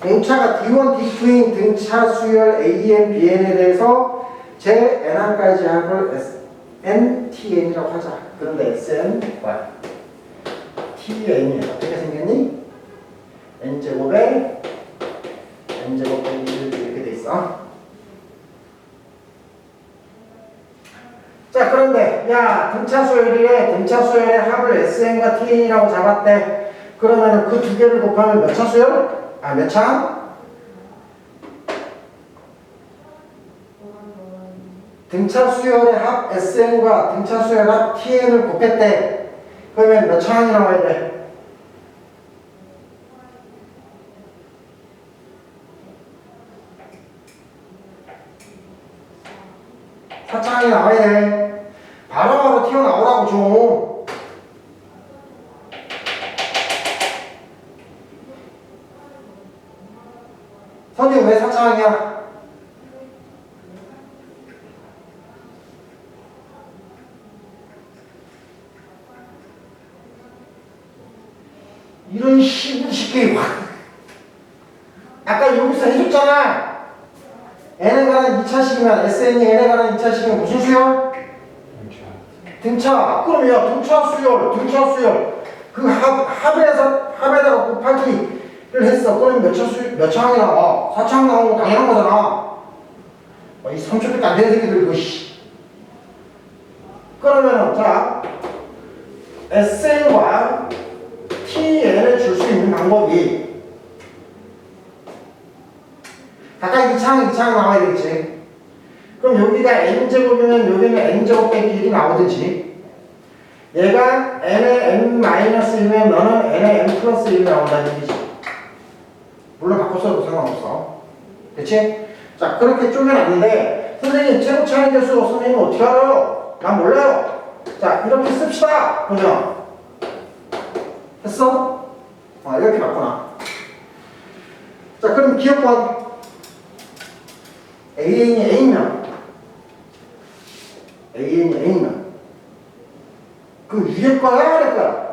등차가 D1, D2인 등차 수열 AN, BN에 대해서 제 N항까지 합을 S, N, TN이라고 하자. 그런데 SN, 뭐야? TN이 어떻게 생겼니? N제곱에 N제곱 빼기 1 이렇게 돼 있어. 자 그런데 야 등차 수열이래 등차 수열의 합을 SN과 TN이라고 잡았대 그러면 그 두 개를 곱하면 몇 차 수열? 아 몇 차? 등차 수열의 합 SN과 등차 수열 합 TN을 곱했대 그러면 몇 차항이 나와야 돼? 사차항이 나와야 돼 바로바로 튀어나오라고 좀 선생님 왜 사차항이야? 이런 시부시끼 확 아까 여기서 해줬잖아 n에 관한 2차식이면 SN이 n에 관한 2차식이면 무슨 수열? 등차 그럼요 등차 수열 등차 수열 그 합, 합에서 합에다가 곱하기 를 했어. 그러면 몇차 수, 몇 차항이 나와? 4차항 나오는 거 당연한 거잖아. 어, 이 3초밖에 안 되는 새끼들 이거 씨. 그러면은 자 SN과 TN을 줄 수 있는 방법이 각각 2차항 2차항 나와야 되겠지. 그럼 여기가 n제곱이면 여기는 n제곱 빼기 1이 나오듯이 얘가 n의 n-1이면 너는 n의 n 플러스 1이 나온다는 얘기지 바꿔서도 상관없어 그치? 자 그렇게 쪼개놨는데 선생님 최고차항 개수 선생님 어떻게 알아요? 난 몰라요 자 이렇게 씁시다 그러면 했어? 아 이렇게 바꾸나 자 그럼 기억번 AN이 A면 AN이 A면 그 위에 거야 아래 거야?